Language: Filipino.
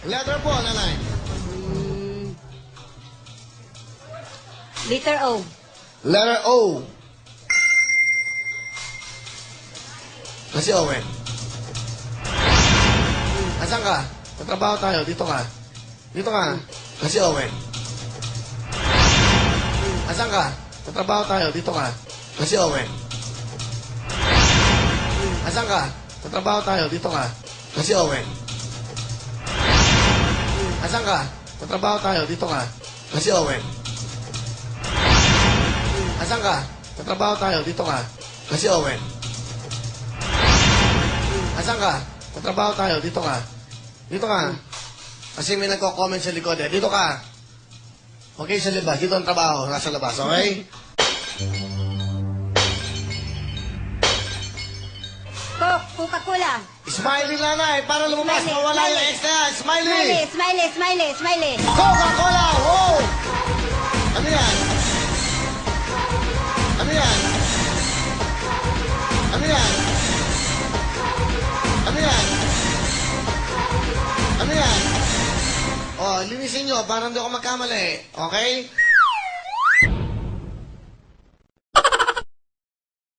Letter po, ano, nanay. Mm, letter O. Letter O. Kasi Owen. Asan ka? Tatrabaho tayo. Dito ka. Dito ka. Kasi Owen. Asan ka? Tatrabaho tayo. Dito ka. Kasi Owen. Asan ka? Tatrabaho tayo. Dito ka. Kasi Owen. Asan ka? Tatrabaho tayo. Dito ka. Kasi Owen. Asan ka? Tatrabaho tayo. Dito ka. Kasi Owen. Asan ka? Tatrabaho tayo. Dito ka. Dito ka. Kasi may nagko-comment sa likod eh. Dito ka. Okay, sa labas. Dito ang trabaho. Nasa labas. Okay? Coca-Cola. Smiley nanay. Para lumabas. Smiley, Mawala yung smiley. extra yan. Smiley. Smiley, smiley, smiley, smiley. Coca-Cola. Wow. Ano yan? Ano yan? Ano yan? Ano yan? Ano yan? Oh, linisin nyo. Para hindi ako magkamali. Okay?